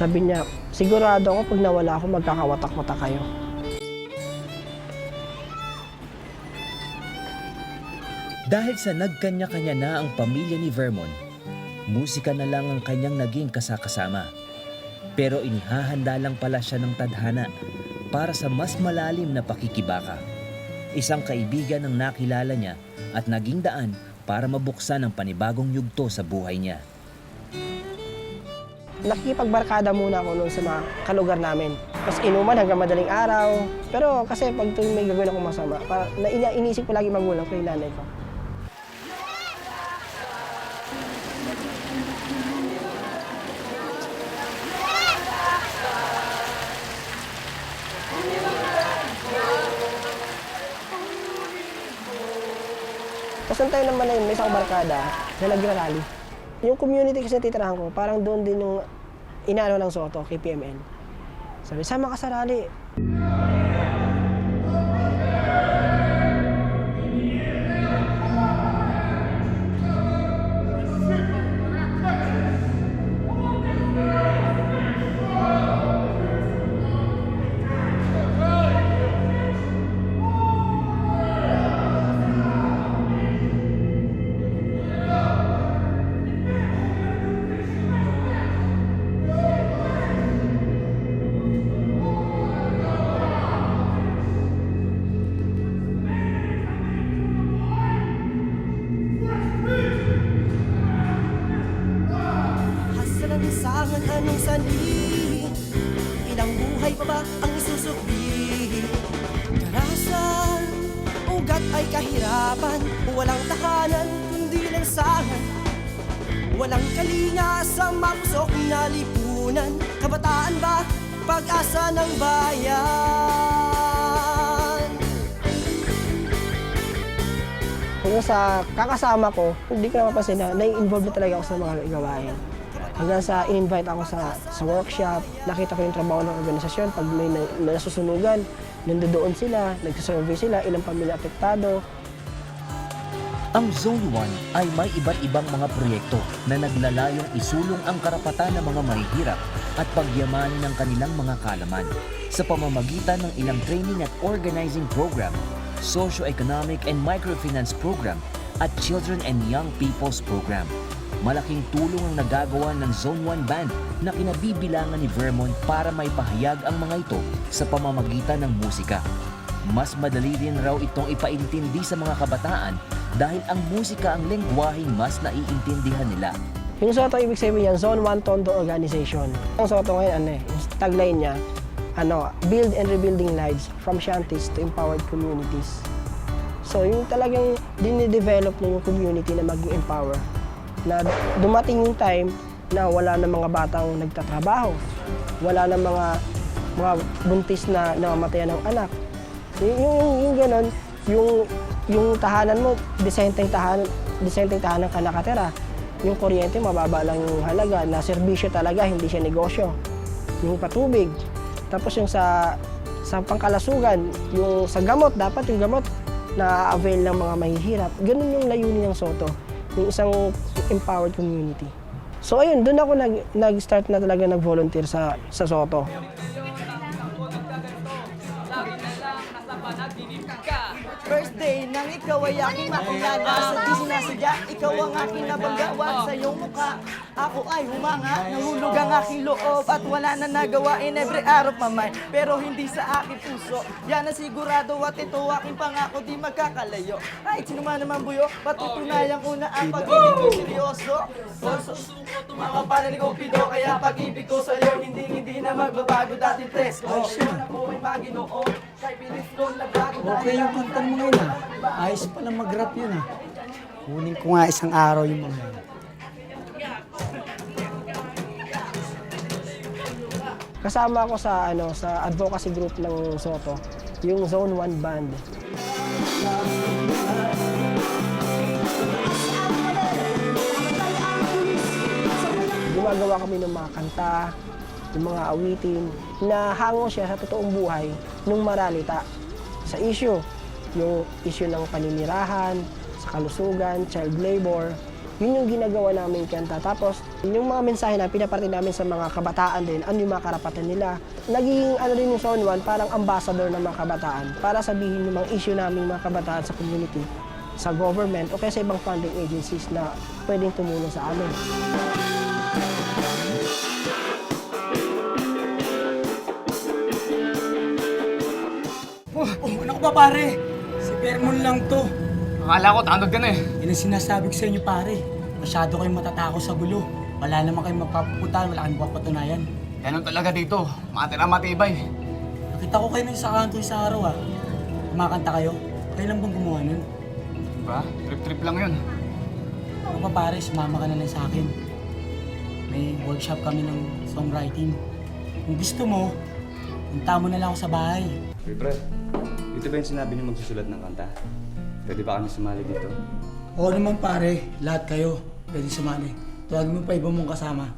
Sabi niya, sigurado ako pag nawala ako, magkakawatak-watak kayo. Dahil sa nagkanya-kanya na ang pamilya ni Vermon, musika na lang ang kanyang naging kasakasama. Pero inihahanda lang pala siya ng tadhana para sa mas malalim na pakikibaka. Isang kaibigan ang nakilala niya at naging daan para mabuksan ang panibagong yugto sa buhay niya. Nakikipagbarkada muna ako noon sa mga kalugar namin. Tapos inuman hanggang madaling araw. Pero kasi pag tuwing may gagawin akong masama, na, ina, inisip ko lagi magulang ko yung nanay ko. Tapos tayo naman na yun, may isang barkada na nagra-rally. Yung community kasi natitirahan ko, parang doon din yung inaano ng Soto, KPMN. Sabi, sama ka sa rally. Hasalansangan anong sani Ilang buhay pa ba ang isusukli? Karasan, ugat ay kahirapan. Walang tahanan kundi lansangan. Walang kalinga sa mapusok na lipunan. Kabataan ba, pag-asa ng bayan. Hanggang sa kakasama ko, hindi ko napapansin na nai-involve na talaga ako sa mga gawain. Hanggang sa in-invite ako sa, sa workshop, nakita ko yung trabaho ng organisasyon. Pag may na, na nasusunugan, nandoon sila, nagsasurvey sila, ilang pamilya apektado. Ang Zone 1 ay may iba't ibang mga proyekto na naglalayong isulong ang karapatan ng mga mahihirap at pagyamanin ng kanilang mga kalaman sa pamamagitan ng ilang training at organizing program, socio-economic and microfinance program at children and young people's program. Malaking tulong ang nagagawa ng Zone 1 Band na kinabibilangan ni Vermont para may pahayag ang mga ito sa pamamagitan ng musika. Mas madali rin raw itong ipaintindi sa mga kabataan dahil ang musika ang lengguwaheng mas naiintindihan nila. Yung Soto, ibig sabihin yan, Zone 1 Tondo Organization. Ang Soto ngayon, ano eh, tagline niya, ano, build and rebuilding lives from shanties to empowered communities. So, yung talagang dinidevelop niya yung community na maging empower. Na dumating yung time na wala na mga batang nagtatrabaho. Wala na mga mga buntis na namamatayan ng anak. Yung, yung, yung, ganon, yung, yung tahanan mo, disenteng tahanan, disenteng tahanan ka nakatira. Yung kuryente, mababa lang yung halaga, na serbisyo talaga, hindi siya negosyo. Yung patubig. Tapos yung sa sa pangkalasugan, yung sa gamot, dapat yung gamot na avail ng mga mahihirap. Ganun yung layunin ng Soto, yung isang empowered community. So ayun, doon ako nag, nag-start na talaga nag-volunteer sa, sa Soto. First day nang ikaw ay aking makilala Sa di sinasadya, ikaw ang aking nabanggawa Sa iyong mukha, ako ay humanga Nahulog ang aking loob at wala na nagawa in every hour of Pero hindi sa aking puso Yan ang sigurado at ito aking pangako Di magkakalayo. Kahit sino man naman buyo Patutunayan ko na ang pag-ibig ko seryoso. Also, mga panalig ko pido Kaya pag-ibig ko hindi na magbabago dati presko Na po ay maginoo Kay bilis ko nagbago Okay yung kanta mo ngayon ah. Ayos pala mag-rap yun ah. Kunin ko nga isang araw yung mga yun. Kasama ako sa ano sa advocacy group ng Soto, yung Zone 1 Band. Gumagawa kami ng mga kanta, ng mga awitin na hango siya sa totoong buhay nung maralita sa issue. Yung issue ng paninirahan, sa kalusugan, child labor. Yun yung ginagawa namin kanta. Tapos, yung mga mensahe na pinaparte namin sa mga kabataan din, ano yung mga karapatan nila. Naging ano din yung Zone 1, parang ambassador ng mga kabataan para sabihin yung mga issue namin mga kabataan sa community, sa government o kaya sa ibang funding agencies na pwedeng tumulong sa amin. Ba pare? Si Vermon lang to. Akala ko tanod ka na eh. Yan ang sinasabi ko sa inyo pare. Masyado kayong matatakot sa gulo. Wala naman kayong mapapupuntahan, wala kayong mapapatunayan. Ganun talaga dito. Matira matibay. Nakita ko kayo na sa kanto sa araw ah. Kumakanta kayo. Kayo lang bang gumawa nun? Diba? Trip-trip lang yun. Ako pa pare, sumama ka na lang sa akin. May workshop kami ng songwriting. Kung gusto mo, punta mo na lang ako sa bahay. Uy, pre. Dito ba yung sinabi niyo magsusulat ng kanta? Pwede ba kami sumali dito? Oo naman pare, lahat kayo pwede sumali. Tuwagin mo pa iba mong kasama.